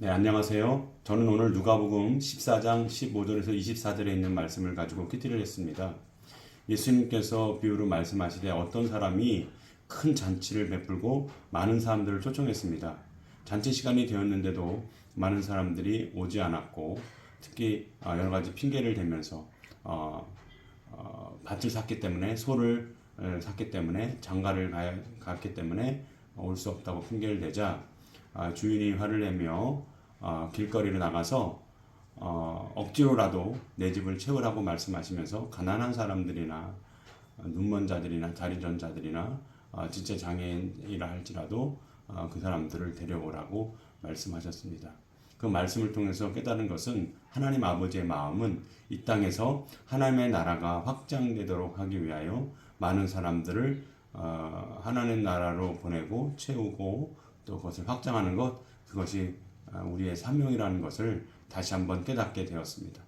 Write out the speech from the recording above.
네, 안녕하세요. 저는 오늘 누가복음 14장 15절에서 24절에 있는 말씀을 가지고 퀴티를 했습니다. 예수님께서 비유로 말씀하시되 어떤 사람이 큰 잔치를 베풀고 많은 사람들을 초청했습니다. 잔치 시간이 되었는데도 많은 사람들이 오지 않았고 특히 어, 여러 가지 핑계를 대면서 어, 어, 밭을 샀기 때문에 소를 어, 샀기 때문에 장가를 가, 갔기 때문에 올 수 없다고 핑계를 대자 아, 주인이 화를 내며 어, 길거리로 나가서 어, 억지로라도 내 집을 채우라고 말씀하시면서 가난한 사람들이나 어, 눈먼 자들이나 다리 전 자들이나 어, 진짜 장애인이라 할지라도 어, 그 사람들을 데려오라고 말씀하셨습니다. 그 말씀을 통해서 깨달은 것은 하나님 아버지의 마음은 이 땅에서 하나님의 나라가 확장되도록 하기 위하여 많은 사람들을 어, 하나님 나라로 보내고 채우고 또 그것을 확장하는 것 그것이 아, 우리의 사명이라는 것을 다시 한번 깨닫게 되었습니다.